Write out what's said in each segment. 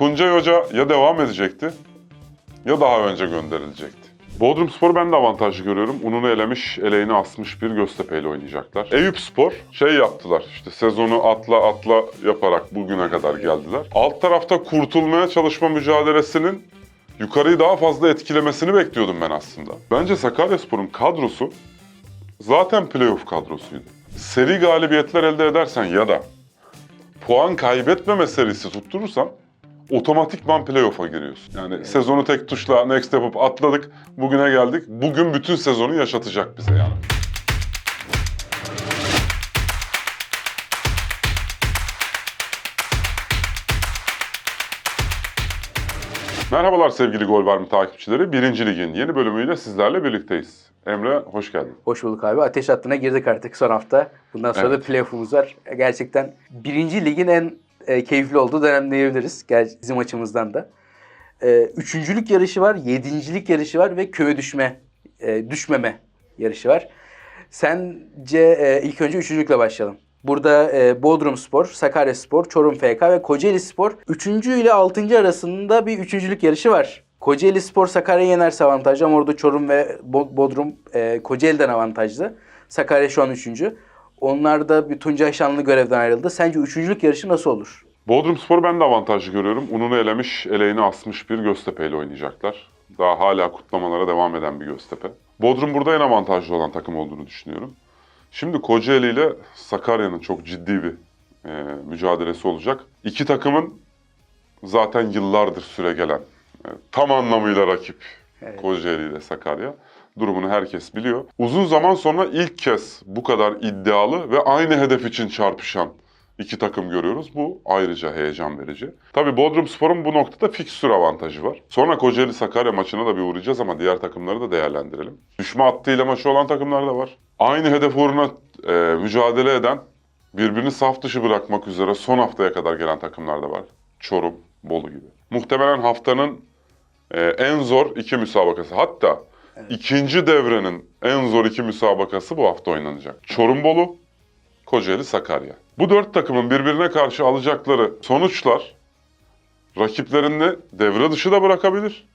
Tuncay Hoca ya devam edecekti ya daha önce gönderilecekti. Bodrum Spor ben de avantajlı görüyorum. Ununu elemiş, eleğini asmış bir Göztepe ile oynayacaklar. Eyüp Spor şey yaptılar. işte sezonu atla atla yaparak bugüne kadar geldiler. Alt tarafta kurtulmaya çalışma mücadelesinin yukarıyı daha fazla etkilemesini bekliyordum ben aslında. Bence Sakaryaspor'un kadrosu zaten playoff kadrosuydu. Seri galibiyetler elde edersen ya da puan kaybetmeme serisi tutturursan otomatikman playoff'a giriyorsun. Yani sezonu tek tuşla next yapıp atladık, bugüne geldik. Bugün bütün sezonu yaşatacak bize yani. Merhabalar sevgili Gol Var mı takipçileri. Birinci Lig'in yeni bölümüyle sizlerle birlikteyiz. Emre hoş geldin. Hoş bulduk abi. Ateş hattına girdik artık son hafta. Bundan sonra Evet. da playoff'umuz var. Gerçekten birinci ligin en e, keyifli olduğu dönem diyebiliriz. Gel bizim açımızdan da. E, üçüncülük yarışı var, yedincilik yarışı var ve köye düşme, e, düşmeme yarışı var. Sence e, ilk önce üçüncülükle başlayalım. Burada e, Bodrum Spor, Sakarya Spor, Çorum FK ve Kocaeli Spor 3. ile 6. arasında bir üçüncülük yarışı var. Kocaeli Spor Sakarya'yı yenerse avantajlı ama orada Çorum ve Bo- Bodrum e, Kocaeli'den avantajlı. Sakarya şu an 3. Onlar da bir Tuncay Şanlı görevden ayrıldı. Sence üçüncülük yarışı nasıl olur? Bodrum Spor'u ben de avantajlı görüyorum. Ununu elemiş, eleğini asmış bir Göztepe ile oynayacaklar. Daha hala kutlamalara devam eden bir Göztepe. Bodrum burada en avantajlı olan takım olduğunu düşünüyorum. Şimdi Kocaeli ile Sakarya'nın çok ciddi bir e, mücadelesi olacak. İki takımın zaten yıllardır süre gelen, e, tam anlamıyla rakip Evet. Kocaeli ile Sakarya. Durumunu herkes biliyor. Uzun zaman sonra ilk kez bu kadar iddialı ve aynı hedef için çarpışan iki takım görüyoruz. Bu ayrıca heyecan verici. Tabii Bodrum Spor'un bu noktada fikstür avantajı var. Sonra Kocaeli Sakarya maçına da bir uğrayacağız ama diğer takımları da değerlendirelim. Düşme hattıyla maçı olan takımlar da var. Aynı hedef uğruna e, mücadele eden, birbirini saf dışı bırakmak üzere son haftaya kadar gelen takımlar da var. Çorum, Bolu gibi. Muhtemelen haftanın e, en zor iki müsabakası. Hatta ikinci devrenin en zor iki müsabakası bu hafta oynanacak. Çorum Bolu, Kocaeli Sakarya. Bu dört takımın birbirine karşı alacakları sonuçlar rakiplerini devre dışı da bırakabilir.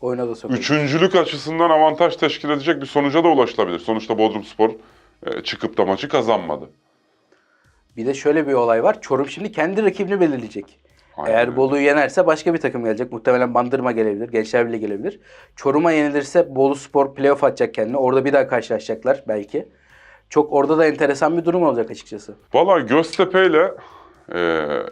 Oyuna da sokabilir. Üçüncülük açısından avantaj teşkil edecek bir sonuca da ulaşılabilir. Sonuçta Bodrumspor e, çıkıp da maçı kazanmadı. Bir de şöyle bir olay var. Çorum şimdi kendi rakibini belirleyecek. Aynen Eğer. Bolu'yu yenerse başka bir takım gelecek. Muhtemelen Bandırma gelebilir. Gençler Birliği gelebilir. Çorum'a yenilirse Bolu Spor playoff atacak kendine. Orada bir daha karşılaşacaklar belki. Çok orada da enteresan bir durum olacak açıkçası. Valla Göztepe ile e,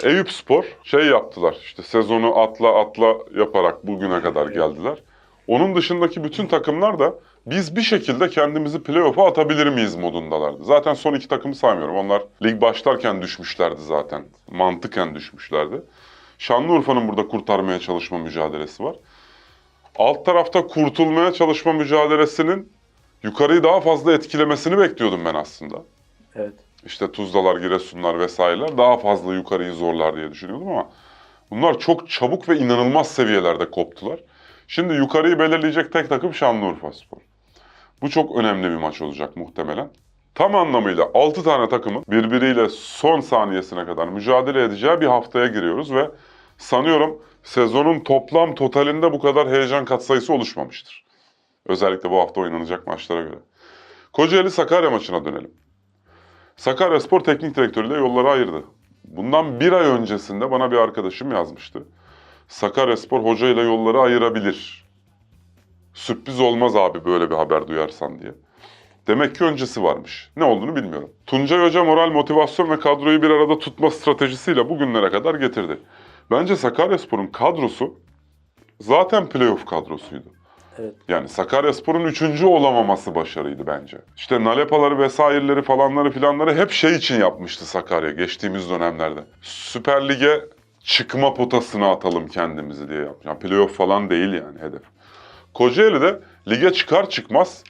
Eyüp Spor şey yaptılar. İşte sezonu atla atla yaparak bugüne kadar geldiler. Onun dışındaki bütün takımlar da biz bir şekilde kendimizi playoff'a atabilir miyiz modundalardı. Zaten son iki takımı saymıyorum. Onlar lig başlarken düşmüşlerdi zaten. Mantıken düşmüşlerdi. Şanlıurfa'nın burada kurtarmaya çalışma mücadelesi var. Alt tarafta kurtulmaya çalışma mücadelesinin yukarıyı daha fazla etkilemesini bekliyordum ben aslında Evet. işte Tuzlalar, Giresunlar vesaireler daha fazla yukarıyı zorlar diye düşünüyordum ama bunlar çok çabuk ve inanılmaz seviyelerde koptular. Şimdi yukarıyı belirleyecek tek takım Şanlıurfaspor. Bu çok önemli bir maç olacak muhtemelen. Tam anlamıyla 6 tane takımın birbiriyle son saniyesine kadar mücadele edeceği bir haftaya giriyoruz ve sanıyorum sezonun toplam totalinde bu kadar heyecan katsayısı oluşmamıştır. Özellikle bu hafta oynanacak maçlara göre. Kocaeli Sakarya maçına dönelim. Sakaryaspor Teknik Direktörü ile yolları ayırdı. Bundan bir ay öncesinde bana bir arkadaşım yazmıştı. Sakaryaspor hoca ile yolları ayırabilir. Sürpriz olmaz abi böyle bir haber duyarsan diye. Demek ki öncesi varmış. Ne olduğunu bilmiyorum. Tuncay Hoca moral, motivasyon ve kadroyu bir arada tutma stratejisiyle bugünlere kadar getirdi. Bence Sakaryaspor'un kadrosu zaten playoff kadrosuydu. Evet. Yani Sakaryaspor'un üçüncü olamaması başarıydı bence. İşte Nalepaları vesaireleri falanları filanları hep şey için yapmıştı Sakarya geçtiğimiz dönemlerde. Süper Lig'e çıkma potasına atalım kendimizi diye yapmış. Yani playoff falan değil yani hedef. Kocaeli de lige çıkar çıkmaz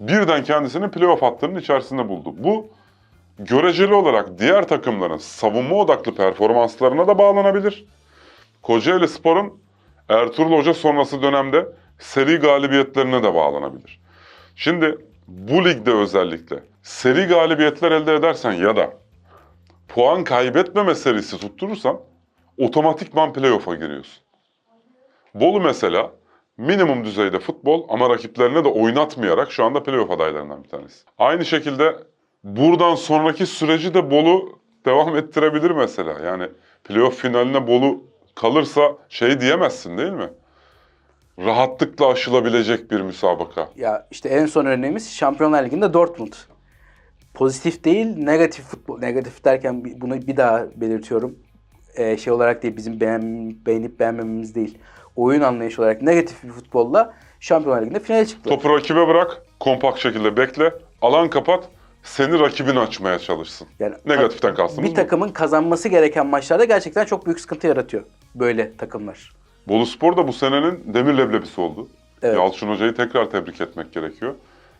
birden kendisini playoff hattının içerisinde buldu. Bu göreceli olarak diğer takımların savunma odaklı performanslarına da bağlanabilir. Kocaeli Spor'un Ertuğrul Hoca sonrası dönemde seri galibiyetlerine de bağlanabilir. Şimdi bu ligde özellikle seri galibiyetler elde edersen ya da puan kaybetmeme serisi tutturursan otomatikman playoff'a giriyorsun. Bolu mesela minimum düzeyde futbol ama rakiplerine de oynatmayarak şu anda playoff adaylarından bir tanesi. Aynı şekilde buradan sonraki süreci de Bolu devam ettirebilir mesela. Yani playoff finaline Bolu kalırsa şey diyemezsin değil mi? Rahatlıkla aşılabilecek bir müsabaka. Ya işte en son örneğimiz Şampiyonlar Ligi'nde Dortmund. Pozitif değil, negatif futbol. Negatif derken bunu bir daha belirtiyorum. Ee, şey olarak değil, bizim beğen, beğenip beğenmememiz değil. Oyun anlayışı olarak negatif bir futbolla Şampiyonlar Ligi'nde finale çıktılar. Topu rakibe bırak, kompakt şekilde bekle, alan kapat, seni rakibin açmaya çalışsın. Yani Negatiften kastımız bir bu. takımın kazanması gereken maçlarda gerçekten çok büyük sıkıntı yaratıyor böyle takımlar. Bolu Spor da bu senenin demir leblebisi oldu. Evet. Yalçın Hoca'yı tekrar tebrik etmek gerekiyor.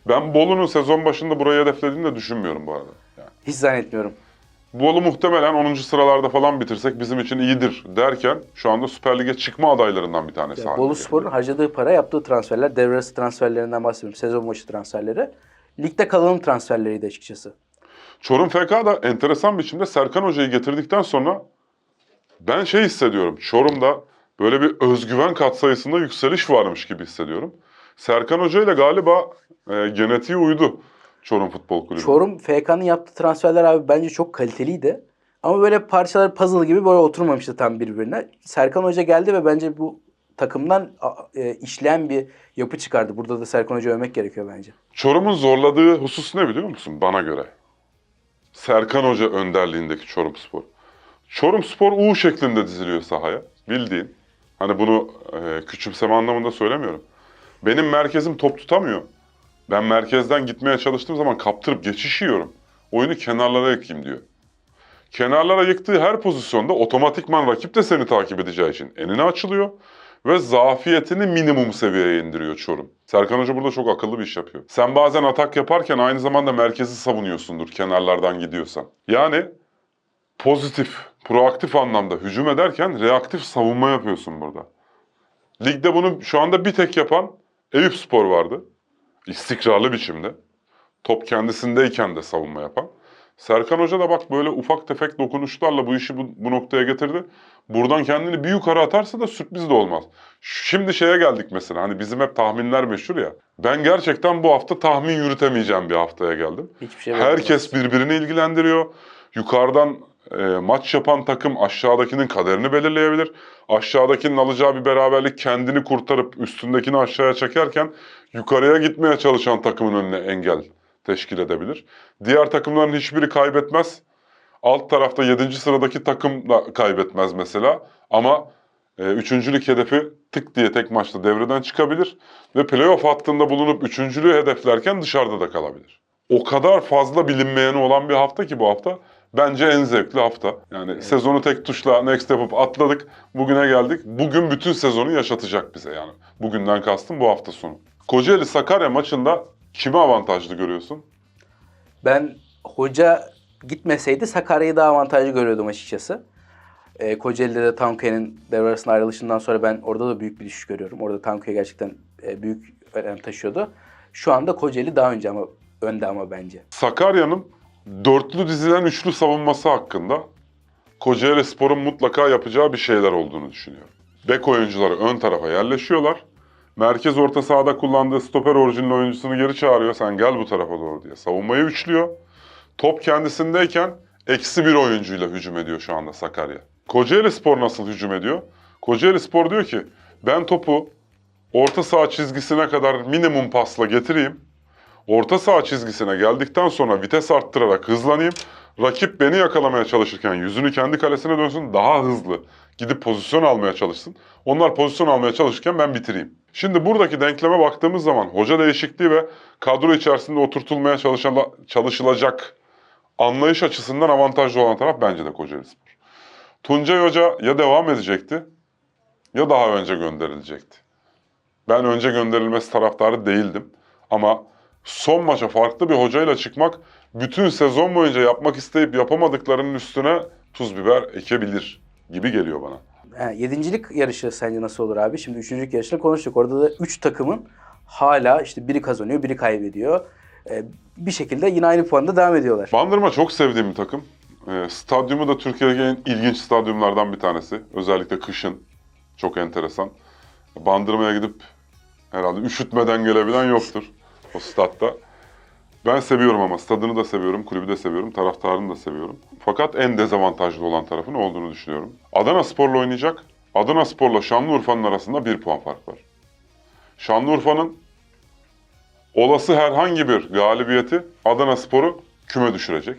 Ben Bolu'nun sezon başında burayı hedeflediğini de düşünmüyorum bu arada. Yani Hiç zannetmiyorum. Bolu muhtemelen 10. sıralarda falan bitirsek bizim için iyidir derken şu anda Süper Lig'e çıkma adaylarından bir tanesi. Ya, haline Bolu. Spor'un harcadığı para, yaptığı transferler, devre arası transferlerinden bahsediyorum. Sezon başı transferleri. Ligde kalanın transferleriydi açıkçası. Çorum FK da enteresan biçimde Serkan Hoca'yı getirdikten sonra ben şey hissediyorum. Çorum'da böyle bir özgüven katsayısında yükseliş varmış gibi hissediyorum. Serkan Hoca ile galiba e, genetiği uydu Çorum Futbol Kulübü. Çorum FK'nın yaptığı transferler abi bence çok kaliteliydi. Ama böyle parçalar puzzle gibi böyle oturmamıştı tam birbirine. Serkan Hoca geldi ve bence bu takımdan e, işleyen bir yapı çıkardı. Burada da Serkan Hoca övmek gerekiyor bence. Çorum'un zorladığı husus ne biliyor musun bana göre? Serkan Hoca önderliğindeki Çorum Spor. Çorum Spor U şeklinde diziliyor sahaya. Bildiğin. Hani bunu e, küçümseme anlamında söylemiyorum. Benim merkezim top tutamıyor. Ben merkezden gitmeye çalıştığım zaman kaptırıp geçiş yiyorum. Oyunu kenarlara yıkayım diyor. Kenarlara yıktığı her pozisyonda otomatikman rakip de seni takip edeceği için enine açılıyor ve zafiyetini minimum seviyeye indiriyor Çorum. Serkan Hoca burada çok akıllı bir iş yapıyor. Sen bazen atak yaparken aynı zamanda merkezi savunuyorsundur kenarlardan gidiyorsan. Yani pozitif, proaktif anlamda hücum ederken reaktif savunma yapıyorsun burada. Ligde bunu şu anda bir tek yapan Eyüp Spor vardı. İstikrarlı biçimde. Top kendisindeyken de savunma yapan. Serkan Hoca da bak böyle ufak tefek dokunuşlarla bu işi bu, bu noktaya getirdi. Buradan kendini bir yukarı atarsa da sürpriz de olmaz. Şimdi şeye geldik mesela hani bizim hep tahminler meşhur ya. Ben gerçekten bu hafta tahmin yürütemeyeceğim bir haftaya geldim. Hiçbir şey Herkes birbirini ilgilendiriyor. Yukarıdan e, maç yapan takım aşağıdakinin kaderini belirleyebilir. Aşağıdakinin alacağı bir beraberlik kendini kurtarıp üstündekini aşağıya çekerken yukarıya gitmeye çalışan takımın önüne engel teşkil edebilir. Diğer takımların hiçbiri kaybetmez. Alt tarafta 7. sıradaki takım da kaybetmez mesela. Ama e, üçüncülük hedefi tık diye tek maçta devreden çıkabilir. Ve playoff hattında bulunup üçüncülüğü hedeflerken dışarıda da kalabilir. O kadar fazla bilinmeyeni olan bir hafta ki bu hafta. Bence en zevkli hafta. Yani sezonu tek tuşla next yapıp atladık. Bugüne geldik. Bugün bütün sezonu yaşatacak bize yani. Bugünden kastım bu hafta sonu. Kocaeli Sakarya maçında kimi avantajlı görüyorsun? Ben hoca gitmeseydi Sakarya'yı daha avantajlı görüyordum açıkçası. Ee, Kocaeli'de de Tankuya'nın devre arasında ayrılışından sonra ben orada da büyük bir düşüş görüyorum. Orada Tankuya gerçekten e, büyük önem taşıyordu. Şu anda Kocaeli daha önce ama önde ama bence. Sakarya'nın dörtlü dizilen üçlü savunması hakkında Kocaeli Spor'un mutlaka yapacağı bir şeyler olduğunu düşünüyorum. Bek oyuncuları ön tarafa yerleşiyorlar. Merkez orta sahada kullandığı stoper orijinal oyuncusunu geri çağırıyor. Sen gel bu tarafa doğru diye. Savunmayı üçlüyor. Top kendisindeyken eksi bir oyuncuyla hücum ediyor şu anda Sakarya. Kocaeli Spor nasıl hücum ediyor? Kocaeli Spor diyor ki ben topu orta saha çizgisine kadar minimum pasla getireyim. Orta saha çizgisine geldikten sonra vites arttırarak hızlanayım. Rakip beni yakalamaya çalışırken yüzünü kendi kalesine dönsün daha hızlı gidip pozisyon almaya çalışsın. Onlar pozisyon almaya çalışırken ben bitireyim. Şimdi buradaki denkleme baktığımız zaman hoca değişikliği ve kadro içerisinde oturtulmaya çalışıla- çalışılacak anlayış açısından avantajlı olan taraf bence de Kocaeli Spor. Tuncay Hoca ya devam edecekti ya daha önce gönderilecekti. Ben önce gönderilmesi taraftarı değildim. Ama son maça farklı bir hocayla çıkmak bütün sezon boyunca yapmak isteyip yapamadıklarının üstüne tuz biber ekebilir gibi geliyor bana. Yedincilik yarışı sence nasıl olur abi? Şimdi üçüncülük yarışını konuştuk. Orada da üç takımın hala işte biri kazanıyor, biri kaybediyor. Ee, bir şekilde yine aynı puanda devam ediyorlar. Bandırma çok sevdiğim bir takım. Ee, stadyumu da Türkiye'deki en ilginç stadyumlardan bir tanesi. Özellikle kışın. Çok enteresan. Bandırmaya gidip herhalde üşütmeden gelebilen yoktur o statta. Ben seviyorum ama stadını da seviyorum, kulübü de seviyorum, taraftarını da seviyorum. Fakat en dezavantajlı olan tarafın olduğunu düşünüyorum. Adana Spor'la oynayacak. Adana Spor'la Şanlıurfa'nın arasında bir puan fark var. Şanlıurfa'nın olası herhangi bir galibiyeti Adana Spor'u küme düşürecek.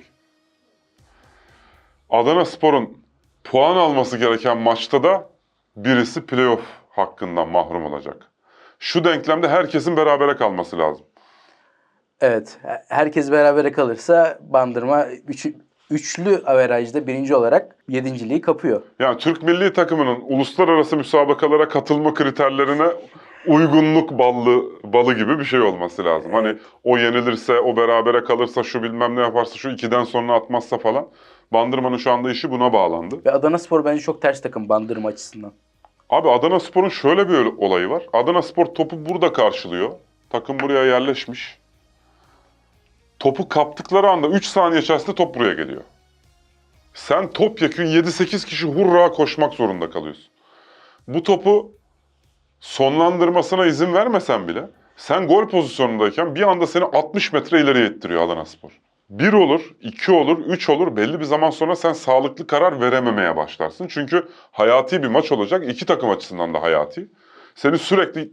Adana Spor'un puan alması gereken maçta da birisi playoff hakkından mahrum olacak. Şu denklemde herkesin berabere kalması lazım. Evet. he- Herkes berabere kalırsa Bandırma üç, üçlü averajda birinci olarak yedinciliği kapıyor. Yani Türk milli takımının uluslararası müsabakalara katılma kriterlerine uygunluk ballı balı gibi bir şey olması lazım. Hani o yenilirse, o berabere kalırsa, şu bilmem ne yaparsa, şu ikiden sonra atmazsa falan. Bandırma'nın şu anda işi buna bağlandı. Ve Adana Spor bence çok ters takım Bandırma açısından. Abi Adana Spor'un şöyle bir olayı var. Adana Spor topu burada karşılıyor. Takım buraya yerleşmiş. Topu kaptıkları anda 3 saniye içerisinde top buraya geliyor. Sen topyekün 7-8 kişi hurra koşmak zorunda kalıyorsun. Bu topu sonlandırmasına izin vermesen bile sen gol pozisyonundayken bir anda seni 60 metre ileriye ittiriyor Adana Spor. Bir olur, iki olur, üç olur. Belli bir zaman sonra sen sağlıklı karar verememeye başlarsın. Çünkü hayati bir maç olacak. iki takım açısından da hayati. Seni sürekli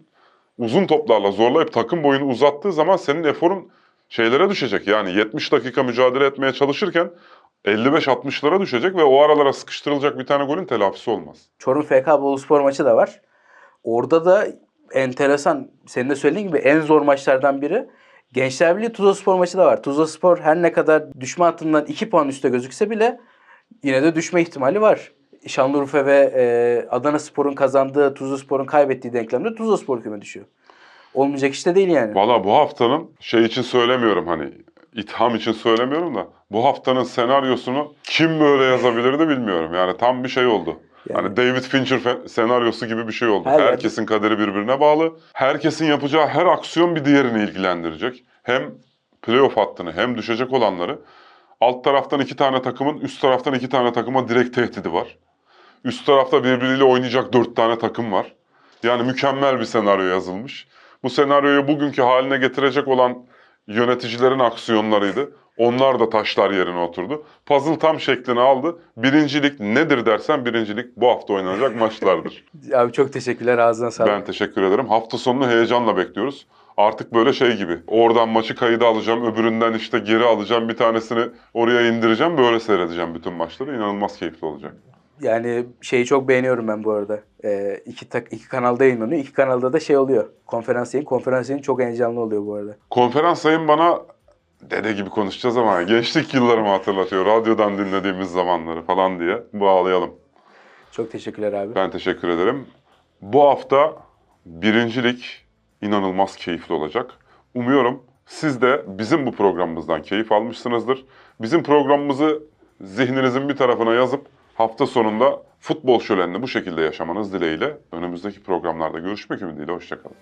uzun toplarla zorlayıp takım boyunu uzattığı zaman senin eforun şeylere düşecek. Yani 70 dakika mücadele etmeye çalışırken 55-60'lara düşecek ve o aralara sıkıştırılacak bir tane golün telafisi olmaz. Çorum FK Boluspor maçı da var. Orada da enteresan, senin de söylediğin gibi en zor maçlardan biri. Gençler Birliği Tuzla Spor maçı da var. Tuzla Spor her ne kadar düşme hattından 2 puan üstte gözükse bile yine de düşme ihtimali var. Şanlıurfa ve e, Adana Spor'un kazandığı, Tuzla Spor'un kaybettiği denklemde Tuzla Spor küme düşüyor. Olmayacak işte değil yani. Valla bu haftanın şey için söylemiyorum hani itham için söylemiyorum da bu haftanın senaryosunu kim böyle yazabilirdi bilmiyorum. Yani tam bir şey oldu. Yani- Hani David Fincher senaryosu gibi bir şey oldu. Her- Herkesin kaderi birbirine bağlı. Herkesin yapacağı her aksiyon bir diğerini ilgilendirecek. Hem playoff hattını hem düşecek olanları. Alt taraftan iki tane takımın, üst taraftan iki tane takıma direkt tehdidi var. Üst tarafta birbiriyle oynayacak dört tane takım var. Yani mükemmel bir senaryo yazılmış. Bu senaryoyu bugünkü haline getirecek olan yöneticilerin aksiyonlarıydı. Onlar da taşlar yerine oturdu. Puzzle tam şeklini aldı. Birincilik nedir dersen birincilik bu hafta oynanacak maçlardır. Abi çok teşekkürler ağzına sağlık. ben teşekkür ederim. Hafta sonunu heyecanla bekliyoruz. Artık böyle şey gibi. Oradan maçı kayıda alacağım, öbüründen işte geri alacağım, bir tanesini oraya indireceğim, böyle seyredeceğim bütün maçları. İnanılmaz keyifli olacak. Yani şeyi çok beğeniyorum ben bu arada. Ee, iki, tak, iki kanalda yayınlanıyor. İki kanalda da şey oluyor. Konferans yayın. Konferans yayın çok heyecanlı oluyor bu arada. Konferans sayın bana dede gibi konuşacağız ama gençlik yıllarımı hatırlatıyor. Radyodan dinlediğimiz zamanları falan diye bağlayalım. Çok teşekkürler abi. Ben teşekkür ederim. Bu hafta birincilik inanılmaz keyifli olacak. Umuyorum siz de bizim bu programımızdan keyif almışsınızdır. Bizim programımızı zihninizin bir tarafına yazıp hafta sonunda futbol şölenini bu şekilde yaşamanız dileğiyle önümüzdeki programlarda görüşmek ümidiyle. Hoşçakalın.